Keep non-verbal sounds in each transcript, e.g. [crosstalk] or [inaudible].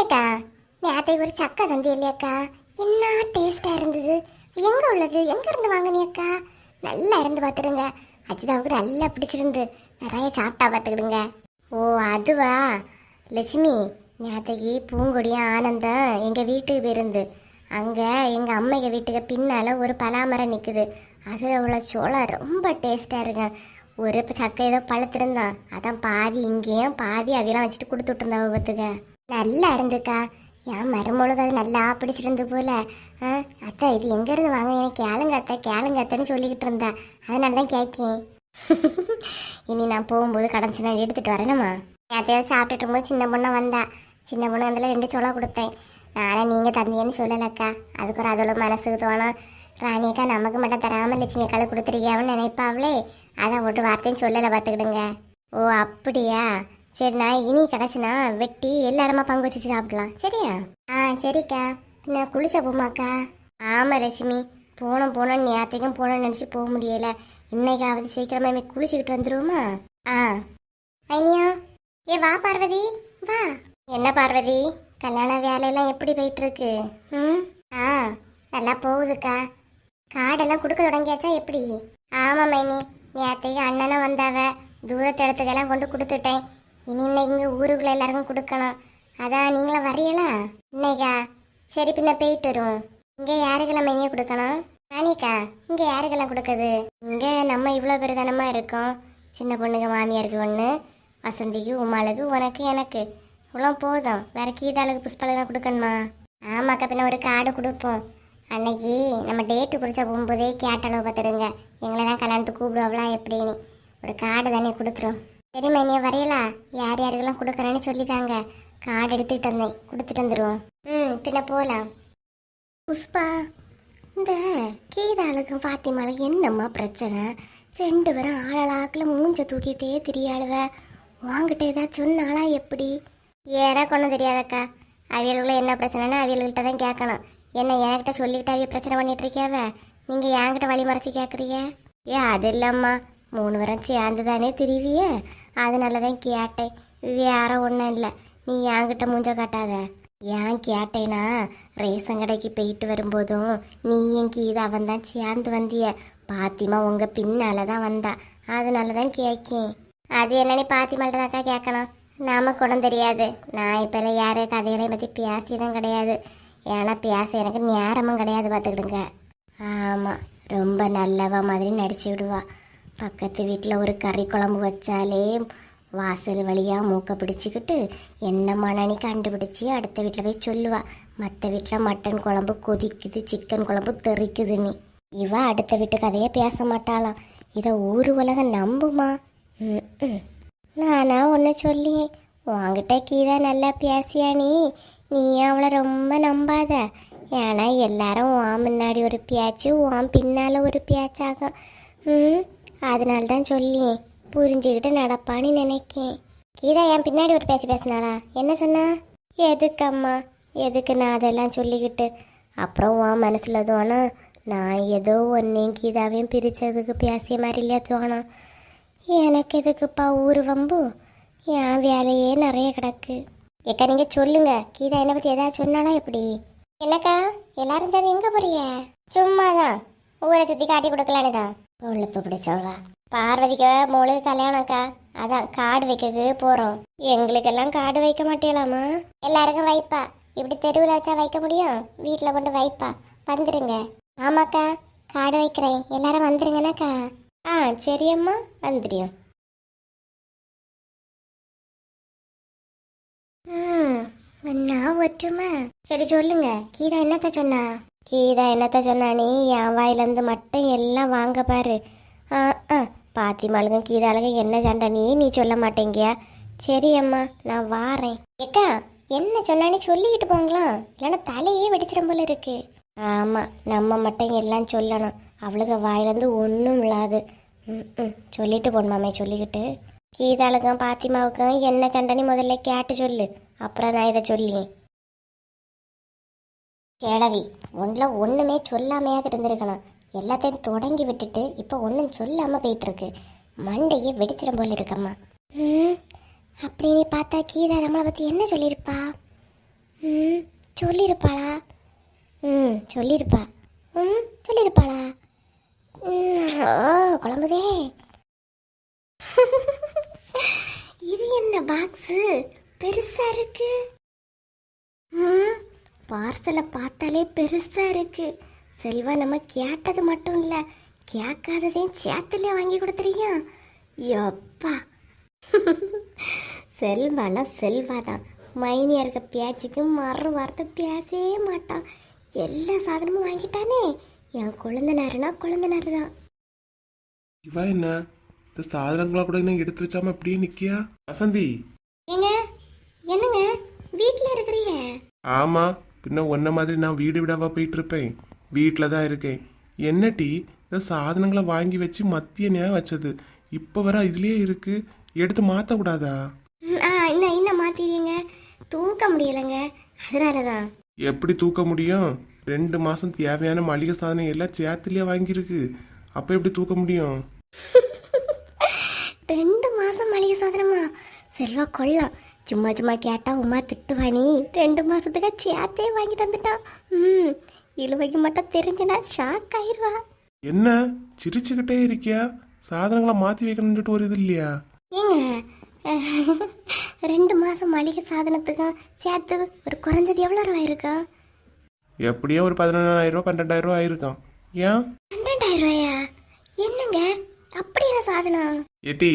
அக்கா நேத்தை ஒரு சக்கை தந்தி இல்லையாக்கா? என்ன டேஸ்டா இருந்தது? எங்க உள்ளது? எங்க இருந்து வாங்கினியக்கா? நல்லா இருந்து பார்த்துடுங்க அஜிதாவுக்கு நல்லா பிடிச்சிருந்து நிறைய சாப்பிட்டா பார்த்துக்கிடுங்க ஓ அதுவா? லட்சுமி நேற்றுக்கு பூங்கொடியும் ஆனந்தம் எங்கள் வீட்டுக்கு போயிருந்து. அங்கே எங்கள் அம்மைங்க வீட்டுக்கு பின்னால் ஒரு பலாமரம் நிற்குது அதில் உள்ள சோளம் ரொம்ப டேஸ்ட்டாக இருங்க ஒரு இப்போ சக்கை ஏதோ பழுத்திருந்தான். அதான் பாதி இங்கேயும் பாதி அவையெல்லாம் வச்சுட்டு கொடுத்து விட்டுருந்தா நல்லா இருந்துக்கா என் மருமொழுது அது நல்லா பிடிச்சிருந்து போல. ஆ, அத்தா இது எங்கேருந்து வாங்க? எனக்கு கேளுங்க அத்தை கேளுங்க அத்தைன்னு சொல்லிக்கிட்டு இருந்தா. அதனால தான் கேட்கேன் [laughs] இனி நான் போகும்போது கடைஞ்சி எடுத்துகிட்டு வரேனம்மா நேற்றையாவது சாப்பிட்டுட்டு இருக்கும்போது சின்ன பொண்ணை வந்தா. சின்ன பொண்ணு வந்தால ரெண்டு சோளா கொடுத்தேன். நானே நீங்கள் தந்தியன்னு சொல்லலக்கா அதுக்கு ஒரு அதோட மனசுக்கு தோணும் ராணியக்கா நமக்கு மட்டும் தராமல் லட்சுமி அக்கால கொடுத்துருக்கியாவன்னு நினைப்பாவளே. அதான் ஒரு வார்த்தையும் சொல்லலை பார்த்துக்கிடுங்க. ஓ அப்படியா? சரிண்ணா இனி கிடச்சுனா வெட்டி எல்லாருமா பங்கு வச்சு சாப்பிடலாம். சரியா? ஆ சரிக்கா. நான் குளிச்ச போமாக்கா. ஆமாம் லட்சுமி. போனோம் போனோம் நேரத்தைக்கும் போனோம்னு நினச்சி போக முடியல. இன்னைக்காவது சீக்கிரமா போய் குளிச்சுக்கிட்டு வந்துருவோமா? ஆ. ஐனியா. ஏ வா பார்வதி. வா. என்ன பார்வதி? கல்யாண வேலையெல்லாம் எப்படி போயிட்டு இருக்கு ம்? ஆ நல்லா போகுதுக்கா. காடெல்லாம் கொடுக்க தொடங்கியாச்சா எப்படி? ஆமா மைனி. நேத்தைக்கு அண்ணனும் வந்தாவ. தூரத்து இடத்துக்கெல்லாம் கொண்டு கொடுத்துட்டேன். இனி இன்னைக்கு இங்கே ஊருக்குள்ள எல்லாருக்கும் கொடுக்கணும். அதான் நீங்களும் வரையலா இன்னைக்கா? சரி பின்ன போயிட்டு வரும் இங்கே யாருக்கெல்லாம் மைனியை கொடுக்கணும்? ராணிக்கா இங்கே யாருக்கெல்லாம் கொடுக்குது? இங்கே நம்ம இவ்வளோ பேர் தானமா இருக்கோம். சின்ன பொண்ணுங்க மாமியாருக்கு ஒன்று வசந்திக்கு உமாளுக்கு உனக்கு எனக்கு. இவ்வளோ போதும். வேற கீதாளுக்கு புஷ்பாளுக்கு கொடுக்கணுமா? ஆமாக்கா பின்ன ஒரு கார்டு கொடுப்போம். அன்னைக்கு நம்ம டேட்டு குறிச்ச போகும்போதே கேட்டளவு பார்த்துடுங்க. எங்களெல்லாம் கல்யாணத்துக்கு கூப்பிடுவாங்களா எப்படின்னு. ஒரு கார்டு தானே கொடுத்துரும். சரிம்மா நீ வரையலா? யார் யாருக்கெல்லாம் கொடுக்குறேன்னு சொல்லித்தாங்க கார்டு எடுத்துக்கிட்டு வந்தேன். கொடுத்துட்டு வந்துடுவோம் ம் பின்ன போகலாம் புஷ்பா இந்த கீதாளுக்கும் ஃபாத்திமாளுக்கும் என்னம்மா பிரச்சனை? ரெண்டு பேரும் ஆளாக்கில் மூஞ்ச தூக்கிட்டே தெரியாளுவ. வாங்கிட்ட ஏதாச்சும் சொன்னாளா எப்படி? ஏறா ஒன்றும் தெரியாதக்கா. அவியலுக்குள்ள என்ன பிரச்சனைன்னு அவியல்கிட்ட தான் கேட்கணும். என்ன என்கிட்ட சொல்லிக்கிட்டு அவிய பிரச்சனை பண்ணிட்டு இருக்கியாவ? நீங்கள் என்கிட்ட வழி மறைச்சி கேட்குறிய ஏ அது இல்லைம்மா. மூணு வரம் சேர்ந்து தானே திரிவிய? அதனால தான் கேட்டேன். வேற ஒன்றும் இல்லை. நீ என்கிட்ட மூஞ்ச காட்டாத. ஏன் கேட்டேனா? ரேஷன் கடைக்கு போயிட்டு வரும்போதும் நீ என் கீதா அவன் தான் சேர்ந்து வந்திய. பாத்திமா உங்கள் பின்னால தான் வந்தா. அதனால தான் கேட்கேன் அது என்னன்னு பாத்திமாள்ட்ட கேட்கணும் நமக்கு ஒன்றும் தெரியாது. நான் இப்போல்லாம் யாரு கதைகளையும் பற்றி பேசியதும் கிடையாது. ஏன்னா பேச எனக்கு நேரமும் கிடையாது பார்த்துக்கிடுங்க ஆமாம் ரொம்ப நல்லவா மாதிரி நடிச்சு விடுவா. பக்கத்து வீட்டில் ஒரு கறி குழம்பு வச்சாலே வாசல் வழியாக மூக்க பிடிச்சிக்கிட்டு என்ன மணனி கண்டுபிடிச்சி? அடுத்த வீட்டில் போய் சொல்லுவா. மற்ற வீட்டில் மட்டன் குழம்பு கொதிக்குது சிக்கன் குழம்பு தெறிக்குதுன்னு இவ அடுத்த வீட்டு கதையே பேச மாட்டாளாம். இதை ஊர் உலகம் நம்புமா? ம் நானா ஒன்று சொல்லி உங்ககிட்ட கீதா நல்லா பேசியா நீ? நீ அவளை ரொம்ப நம்பாத. ஏன்னா எல்லாரும் உன் முன்னாடி ஒரு பேச்சு உன் பின்னால் ஒரு பேச்சாகும். ம் அதனால தான் சொல்லி புரிஞ்சுக்கிட்டு நடப்பான்னு நினைக்கேன். கீதா என் பின்னாடி ஒரு பேச்சு பேசினாளா? என்ன சொன்னா? எதுக்கம்மா? எதுக்கு நான் அதெல்லாம் சொல்லிக்கிட்டு? அப்புறம் உன் மனசில் தோணும் நான் ஏதோ ஒன்றையும் கீதாவையும் பிரித்ததுக்கு பேசிய மாதிரி இல்லையா தோணும் எனக்கு எதுக்குப்பா ஊர் வம்பு? என் வேலையே நிறைய கிடக்கு. ஏக்கா நீங்கள் சொல்லுங்க. கீதா என்னை பற்றி ஏதாவது சொன்னாலா எப்படி? என்னக்கா எல்லாரும் சேர்ந்து போகிறிய சும்மா தான் ஊரை சுற்றி காட்டி கொடுக்கலான்னு தான். கொழுப்பு பிடிச்சவளா பார்வதிக்கு மூளுக்கு கல்யாணம்க்கா. அதான் காடு வைக்கிறது போறோம். எங்களுக்கெல்லாம் காடு வைக்க மாட்டேலாமா? எல்லாருக்கும் வைப்பா. இப்படி தெருவில் வச்சா வைக்க முடியும்? வீட்டில் கொண்டு வைப்பா. வந்துருங்க. ஆமாக்கா காடு வைக்கிறேன். எல்லாரும் வந்துருங்கனாக்கா. ஆ சரியம்மா வந்துடும் ம் என்ன ஒற்றுமை. சரி சொல்லுங்க. கீதா என்னத்த சொன்னா? கீதா என்னத்த சொன்னா நீ என் வாயிலேருந்து மட்டும் எல்லாம் வாங்க பாரு. ஆ ஆ. பாத்திமாளுங்க கீதாளுங்க என்ன சண்டை? நீ நீ சொல்ல மாட்டேங்கியா. சரி அம்மா நான் வாரேன். ஏக்கா என்ன சொன்னானே சொல்லிக்கிட்டு போங்களா? இல்லைன்னா தலையே வெடிச்சிடும் போல இருக்கு. ஆமாம் நம்ம மட்டும் எல்லாம் சொல்லணும். அவளுக்கு வாயிலேருந்து ஒன்றும் இல்லாது ம் ம். சொல்லிட்டு போகணுமாமே சொல்லிக்கிட்டு. கீதாளுக்கும் பாத்திமாவுக்கும் என்ன சண்டைன்னு முதல்ல கேட்டு சொல்லு. அப்புறம் நான் இதை சொல்லியேன் கேளவி ஒன்றில் ஒன்றுமே சொல்லாமையாவது இருந்திருக்கணும். எல்லாத்தையும் தொடங்கி விட்டுட்டு இப்போ ஒன்றும் சொல்லாமல் போயிட்டு இருக்கு மண்டையே வெடிச்சிடும் போல இருக்கம்மா. ம் அப்படின்னு பார்த்தா கீதா நம்மளை பற்றி என்ன சொல்லியிருப்பா? ம் சொல்லியிருப்பாளா? ம் சொல்லியிருப்பா. ம் சொல்லியிருப்பாளா? ஓ குழம்புதே. இது என்ன பாக்ஸு பெருசா இருக்கு. ம் பார்சலை பார்த்தாலே பெருசா இருக்கு. செல்வா நம்ம கேட்டது மட்டும் இல்ல. கேட்காததையும் சேத்துல வாங்கி கொடுத்துறியா? யப்பா. செல்வானா செல்வாதான். மைனியா இருக்க பேச்சுக்கு மறு வார்த்தை பேசவே மாட்டான். எல்லா சாதனமும் வாங்கிட்டானே. என் குழந்தனாருனா குழந்தனாரு தான் இவா என்ன? இந்த சாதனங்களா கூட இன்னும் எடுத்து வச்சாம அப்படியே நிக்கியா? வசந்தி. ஏங்க? என்னங்க? வீட்டில் இருக்கிறீங்க? ஆமா. பின்ன உன்ன மாதிரி நான் வீடு விடாவா போயிட்டு இருப்பேன் வீட்டில் தான் இருக்கேன். என்ன டீ இந்த சாதனங்களை வாங்கி வச்சு மத்திய நேரம் வச்சது. இப்போ வர இதுலயே இருக்கு. எடுத்து மாத்த கூடாதா? இன்னும் இன்னும் மாத்திடுங்க தூக்க முடியலைங்க. அதனால தான் எப்படி தூக்க முடியும்? ரெண்டு மாசம் தேவையான மளிகை சாதனம் எல்லாம் சேர்த்துலயே வாங்கியிருக்கு. அப்ப எப்படி தூக்க முடியும்? [laughs] ரெண்டு மாசம் மளிகை சாதனமா? செல்வா கொள்ளலாம் சும்மா சும்மா கேட்டா உமா திட்டுவானி. ரெண்டு மாசத்துக்கு சேர்த்தே வாங்கி தந்துட்டான் ம் இழுவைக்கு மட்டும் தெரிஞ்சுனா ஷாக் ஆயிருவா. என்ன? சிரிச்சுக்கிட்டே இருக்கியா? சாதனங்களை மாத்தி வைக்கணும்னு சொல்லிட்டு ஒரு இது இல்லையா? ஏங்க ரெண்டு மாசம் மளிகை சாதனத்துக்கு சேர்த்து ஒரு குறைஞ்சது எவ்வளோ ரூபாய் இருக்கா? எப்படியோ ஒரு பதினொன்றாயிரம் ரூபா பன்னெண்டாயிரம் ரூபா ஆயிருக்கான் ஏன்? பன்னெண்டாயிரம் ரூபாயா? என்னங்க? அப்படி என்ன சாதனம் ஏட்டி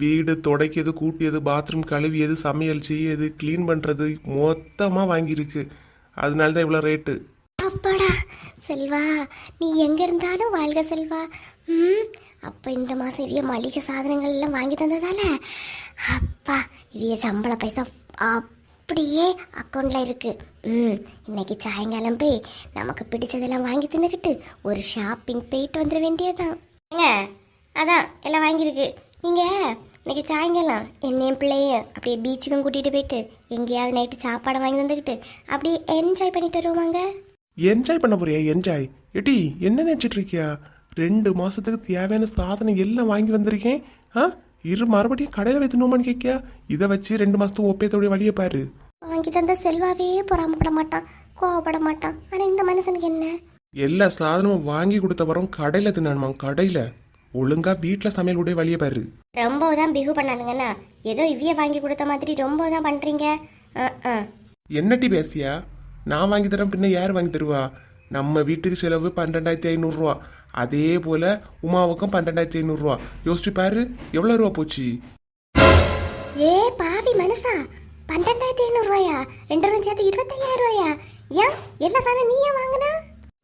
வீடு துடைக்கிறது கூட்டியது பாத்ரூம் கழுவியது சமையல் செய்யது க்ளீன் பண்ணுறது மொத்தமாக வாங்கியிருக்கு. அதனால தான் இவ்வளோ ரேட்டு அப்பாடா செல்வா நீ எங்க இருந்தாலும் வாழ்க செல்வா. ம் அப்ப இந்த மாசம் இவிய மளிகை சாதனங்கள் எல்லாம் வாங்கி தந்ததால அப்பா இவிய சம்பள பைசா அப்படியே அக்கௌண்ட்ல இருக்கு. ம் இன்னைக்கு சாயங்காலம் போய் நமக்கு பிடிச்சதெல்லாம் வாங்கி தின்னுக்கிட்டு ஒரு ஷாப்பிங் போயிட்டு வந்துட வேண்டியதுதான். ஏங்க அதான் எல்லாம் வாங்கியிருக்கு. நீங்க இன்னைக்கு சாயங்காலம் என்னையும் பிள்ளையும் அப்படியே பீச்சுக்கும் கூட்டிட்டு போயிட்டு எங்கேயாவது நைட்டு சாப்பாடு வாங்கி தந்துக்கிட்டு அப்படியே என்ஜாய் பண்ணிட்டு வருவாங்க என்ஜாய் பண்ண போறியா? என்ஜாய் ஏட்டி என்ன நினச்சிட்டு இருக்கியா? ரெண்டு மாசத்துக்கு தேவையான சாதனம் எல்லாம் வாங்கி வந்திருக்கேன். ஆ? இரு மறுபடியும் கடையில் வைத்தணுமான்னு கேட்கியா? இதை வச்சு ரெண்டு மாசத்துக்கு ஒப்பேத்தோடைய வழியை பாரு. வாங்கி தந்த செல்வாவே பொறாமப்பட மாட்டான் கோவப்பட மாட்டான். ஆனா இந்த மனுஷனுக்கு என்ன? எல்லா சாதனமும் வாங்கி கொடுத்த வரோம் கடையில் தின்னானுமா கடையில். ஒழுங்கா வீட்டில் சமையல் உடைய வழியை பாரு. ரொம்ப தான் பிகு பண்ணாதுங்கண்ணா ஏதோ இவ்விய வாங்கி கொடுத்த மாதிரி ரொம்ப தான் அஹ். என்னட்டி பேசியா? நான் வாங்கி தரேன் பின்ன யார் வாங்கி தருவா? நம்ம வீட்டுக்கு செலவு பன்னெண்டாயிரத்தி ஐநூறுரூவா அதே போல உமாவுக்கும் பன்னெண்டாயிரத்தி ஐநூறுரூவா யோசிச்சு பாரு எவ்வளோ ரூபா போச்சு? ஏ பாவி மனுஷா பன்னெண்டாயிரத்தி ஐநூறு ரூபாயா ரெண்டு ரூபாய் சேர்த்து இருபத்தையாயிரம் ரூபாயா? ஏன்? எல்லா சாதனம் நீயே வாங்கினா?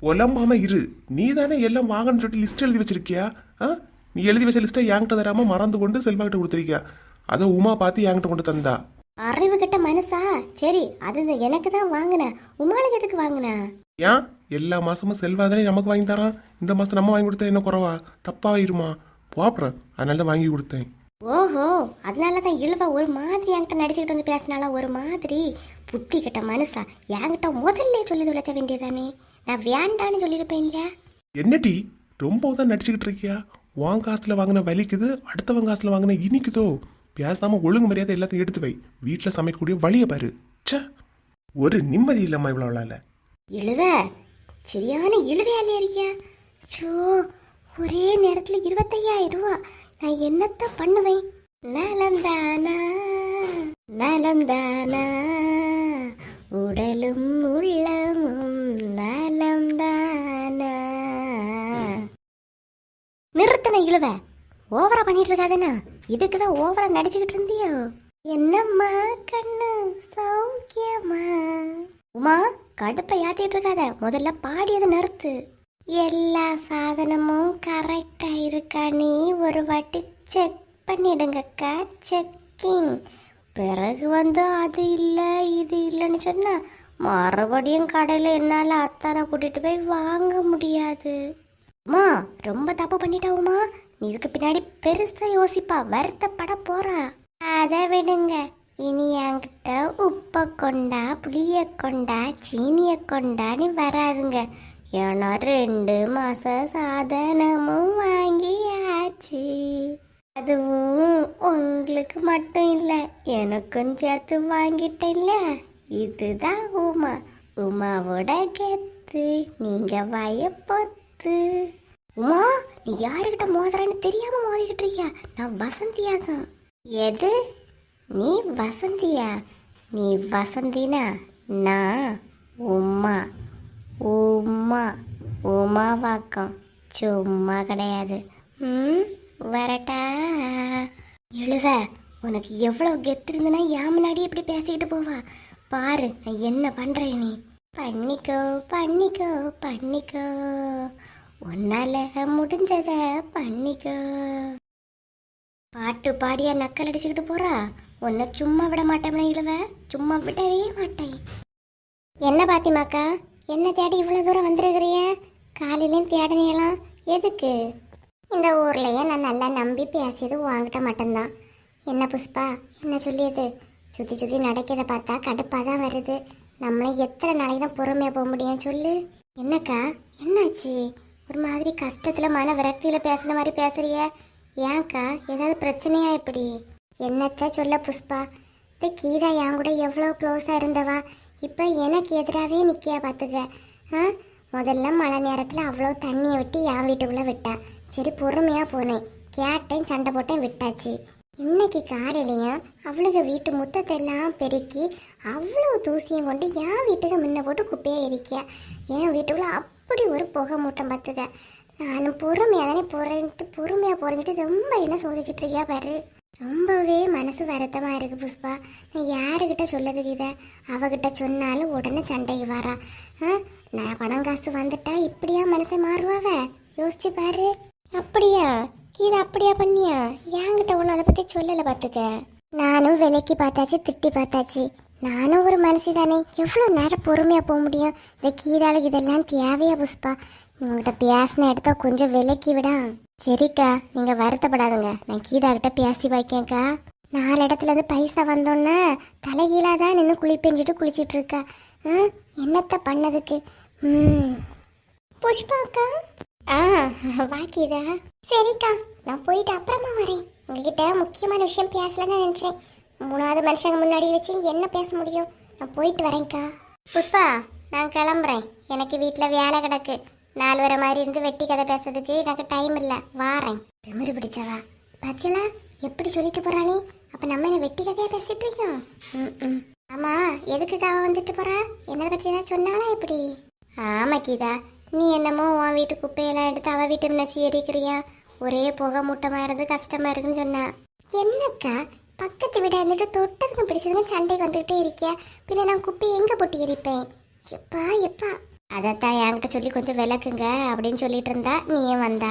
புலம்பாம இரு. நீ தானே எல்லாம் வாங்கன்னு சொல்லிட்டு லிஸ்ட் எழுதி வச்சிருக்கியா? ஆ? நீ எழுதி வச்ச லிஸ்ட்டை என்கிட்ட தராம மறந்து கொண்டு செல்வா கிட்ட கொடுத்துருக்கியா? அதை உமா பார்த்து என்கிட்ட கொண்டு தந்தா. அறிவு கிட்ட மனுஷா சரி அது எனக்கு தான் வாங்கினேன் உமாளுக்கு எதுக்கு வாங்கினா? ஏன்? எல்லா மாசமும் செல்வா தானே நமக்கு வாங்கி தரான். இந்த மாசம் நம்ம வாங்கி கொடுத்தா என்ன குறவா? தப்பா இருமா போப்புறேன் அதனால தான் வாங்கி கொடுத்தேன். ஓஹோ அதனால தான் இழுவ ஒரு மாதிரி என்கிட்ட நடிச்சுக்கிட்டு வந்து பேசினால ஒரு மாதிரி. புத்தி கிட்ட மனுஷா என்கிட்ட முதல்ல சொல்லி தொலைச்ச வேண்டியதானே நான் வேண்டான்னு சொல்லியிருப்பேன் இல்லையா? என்னடி? ரொம்ப தான் நடிச்சுக்கிட்டு இருக்கியா? உன் காசில் வாங்கின வலிக்குது அடுத்தவன் காசில் வாங்கின இனிக்குதோ? பேசாமல் ஒழுங்கு மரியாதை எல்லாத்தையும் எடுத்து வை. வீட்டில் சமைக்கக்கூடிய வழியை பாரு. சே ஒரு நிம்மதி இல்லாமல் இவ்வளோ எழுத. சரியான எழுதையாலே இருக்கியா? சோ ஒரே நேரத்தில் இருபத்தையாயிரம் ரூபா. நான் என்னத்த பண்ணுவேன்? நலம் தானா? நலம் தானா? உடலும் உள்ளமும் நான் தானா நிறுத்தன இழுவ ஓவரா பண்ணிட்டு இருக்காதேனா இதுக்கு தான் ஓவரா நடிச்சுக்கிட்டு இருந்தியோ? என்னம்மா கண்ணு சௌக்கியமா? உமா கடுப்பை ஏத்திட்டு இருக்காத முதல்ல பாடியது நிறுத்து. எல்லா சாதனமும் கரெக்டா இருக்கா? நீ ஒரு வாட்டி செக் பண்ணிடுங்கக்கா. செக்கிங் பிறகு வந்து அது இல்லை இது இல்லைன்னு சொன்னா மறுபடியும் கடையில் என்னால் அத்தானை கூட்டிகிட்டு போய் வாங்க முடியாது. அம்மா ரொம்ப தப்பு பண்ணிட்டாவுமா. நீ இதுக்கு பின்னாடி பெருசா யோசிப்பா வருத்தப்பட போறா. அதை விடுங்க. இனி என்கிட்ட உப்பை கொண்டா புளிய கொண்டா சீனிய கொண்டான்னு வராதுங்க. ஏன்னா ரெண்டு மாச சாதனமும் வாங்கியாச்சு. அதுவும் உங்களுக்கு மட்டும் இல்லை எனக்கும் சேர்த்து வாங்கிட்டேன்ல இதுதான் உமா. உமாவோட கெத்து. நீங்க வயப்பொத்து உமா நீ யாருக்கிட்ட மோதுறன்னு தெரியாம மோதிக்கிட்டு இருக்கியா? நான் வசந்தியாக எது? நீ வசந்தியா? நீ வசந்தினா நான் உமா உமா உமாவாக்கம். சும்மா கிடையாது. ம் வரட்டா. எழுவ உனக்கு எவ்வளவு கெத்து இருந்துன்னா என் முன்னாடி இப்படி பேசிக்கிட்டு போவா. பாரு நான் என்ன பண்றேன் நீ? பண்ணிக்கோ பண்ணிக்கோ பண்ணிக்கோ. உன்னால முடிஞ்சத பண்ணிக்கோ. பாட்டு பாடிய நக்கல் அடிச்சுக்கிட்டு போறா? உன்னை சும்மா விட மாட்டேன் இழுவ? சும்மா விடவே மாட்டேன். என்ன பாத்திமாக்கா? என்ன தேடி இவ்வளவு தூரம் வந்திருக்கிறிய? காலையிலையும் தேடனையெல்லாம் எதுக்கு? இந்த ஊர்லயே நான் நல்லா நம்பி பேசியது வாங்கிட்ட மட்டும்தான். என்ன புஷ்பா? என்ன சொல்லியது? சுத்தி சுத்தி நடக்கிறத பார்த்தா கடுப்பா தான் வருது. நம்மளே எத்தனை நாளைக்கு தான் பொறுமையா போக முடியும் சொல்லு. என்னக்கா? என்னாச்சு? ஒரு மாதிரி கஷ்டத்தில் மன விரக்தியில் பேசுன மாதிரி பேசுறிய? ஏன்க்கா ஏதாவது பிரச்சனையா எப்படி என்னத்த சொல்ல புஷ்பா? இந்த கீதா என் கூட எவ்வளோ க்ளோஸாக இருந்தவா? இப்போ எனக்கு எதிராகவே நிற்கியா பார்த்துக்க ஆ? முதல்ல மழை நேரத்தில் அவ்வளோ தண்ணியை விட்டு என் வீட்டுக்குள்ளே விட்டா. சரி பொறுமையாக போனேன். கேட்டேன் சண்டை போட்டேன் விட்டாச்சு. இன்னைக்கு காலையிலையும் அவளுக்கு வீட்டு முத்தத்தை எல்லாம் பெருக்கி அவ்வளோ தூசியும் கொண்டு என் வீட்டுக்கு முன்ன போட்டு குப்பையை எரிக்க என் வீட்டுக்குள்ளே அப்படி ஒரு புகை மூட்டம் பார்த்துக்க. நானும் பொறுமையாக தானே போகிறேன்ட்டு பொறுமையாக போகிறேன்ட்டு ரொம்ப என்ன சோதிச்சுட்டு இருக்கியா பாரு. ரொம்பவே மனசு வருத்தமாக இருக்குது புஷ்பா. நான் யாருக்கிட்ட சொல்லதுக்கு இதை அவகிட்ட சொன்னாலும் உடனே சண்டைக்கு வரா ஆ? நான் பணம் காசு வந்துட்டா இப்படியா மனசை மாறுவாவ? யோசிச்சு பாரு. அப்படியா? கீதா அப்படியா பண்ணியா? என்கிட்ட ஒன்றும் அதை பற்றி சொல்லலை பார்த்துக்க. நானும் விலைக்கு பார்த்தாச்சு திட்டி பார்த்தாச்சு. நானும் ஒரு மனசு தானே எவ்வளோ நேரம் பொறுமையாக போக முடியும்? இந்த கீதாளுக்கு இதெல்லாம் தேவையா புஷ்பா? உங்ககிட்ட பேசின இடத்த கொஞ்சம் விலக்கி விடா. சரிக்கா நீங்கள் வருத்தப்படாதுங்க. நான் கீதா கிட்ட பேசி வைக்கேன்க்கா நாலு இடத்துலேருந்து பைசா வந்தோன்னே தலைகீழாக தான் நின்று குளி குளிச்சிட்டு இருக்கா. ஆ, என்னத்த பண்ணதுக்கு? ம். புஷ்பாக்கா ஆ வா கீதா. சரிக்கா நான் போயிட்டு அப்புறமா வரேன். உங்ககிட்ட முக்கியமான விஷயம் பேசலன்னு நினச்சேன். மூணாவது மனுஷங்க முன்னாடி வச்சு என்ன பேச முடியும்? நான் போயிட்டு வரேன்க்கா. புஷ்பா நான் கிளம்புறேன். எனக்கு வீட்டில் வேலை கிடக்கு. நாலு வர மாதிரி இருந்து வெட்டி கதை பேசுறதுக்கு எனக்கு டைம் இல்லை. வாரேன். திமிரு பிடிச்சவா? பச்சலா எப்படி சொல்லிட்டு போறானே அப்போ நம்ம என்ன வெட்டி கதையாக பேசிட்டு இருக்கோம்? ம், ம். ஆமா எதுக்கு வந்துட்டு போறா? என்னை பற்றி ஏதாவது சொன்னாலா எப்படி? ஆமா கீதா. நீ என்னமோ உன் வீட்டு குப்பையெல்லாம் எடுத்து அவ வீட்டு நினச்சி எரிக்கிறியா ஒரே புகை மூட்டமாக இருந்து கஷ்டமாக இருக்குன்னு சொன்னா. என்னக்கா? பக்கத்து வீடாக இருந்துட்டு தொட்டதுக்கும் பிடிச்சதுன்னு சண்டைக்கு வந்துகிட்டே இருக்கியா? பின்ன நான் குப்பையை எங்கே போட்டு எரிப்பேன்? எப்பா எப்பா? அதைத்தான் என்கிட்ட சொல்லி கொஞ்சம் விளக்குங்க அப்படின்னு சொல்லிட்டு இருந்தா நீயே வந்தா.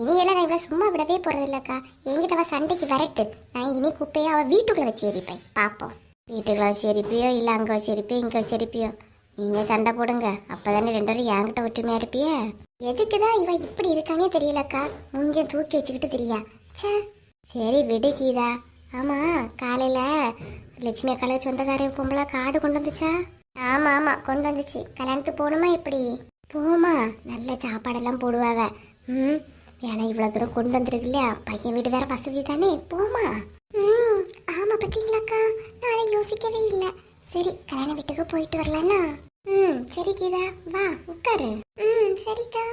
இனியெல்லாம் நான் இவ்வளோ சும்மா விடவே போகிறதில்லக்கா இல்லக்கா. என்கிட்ட அவள் சண்டைக்கு வரட்டு. நான் இனி குப்பையை அவள் வீட்டுக்குள்ளே வச்சு எரிப்பேன். பார்ப்போம் வீட்டுக்குள்ள வச்சு எரிப்பியோ இல்லை அங்கே வச்சு எரிப்பியோ இங்கே வச்சு எரிப்பியோ? நீங்கள் சண்டை போடுங்க. அப்பதானே ரெண்டு பேரும் என்கிட்ட இருப்பியா? எதுக்கு தான் இவ இப்படி இருக்கானே தெரியலக்கா. மூஞ்ச தூக்கி வச்சுக்கிட்டு தெரியா. சே சரி விடு கீதா. ஆமா காலையில லட்சுமி அக்கால சொந்தக்கார பொம்பளை காடு கொண்டு வந்துச்சா? ஆமா ஆமா கொண்டு வந்துச்சு. கல்யாணத்துக்கு போகணுமா எப்படி? போமா நல்ல சாப்பாடெல்லாம் போடுவாவ. ம் ஏன்னா இவ்வளோ தூரம் கொண்டு வந்திருக்கு இல்லையா? பையன் வீடு வேற வசதி தானே? போமா. ம் ஆமா பார்த்தீங்களாக்கா நான் யோசிக்கவே இல்லை. சரி கல்யாண வீட்டுக்கு போயிட்டு வரலானா ம் சரி கீதா வா உட்காரு. ம் சரிக்கா.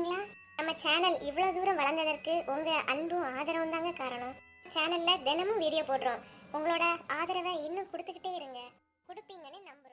எல்லாரும் நம்ம சேனல் இவ்வளோ தூரம் வளர்ந்ததற்கு உங்கள் அன்பும் ஆதரவும் தாங்க காரணம். சேனலில் தினமும் வீடியோ போடுறோம். உங்களோட ஆதரவை இன்னும் கொடுத்துக்கிட்டே இருங்க. கொடுப்பீங்கன்னு நம்புறோம்.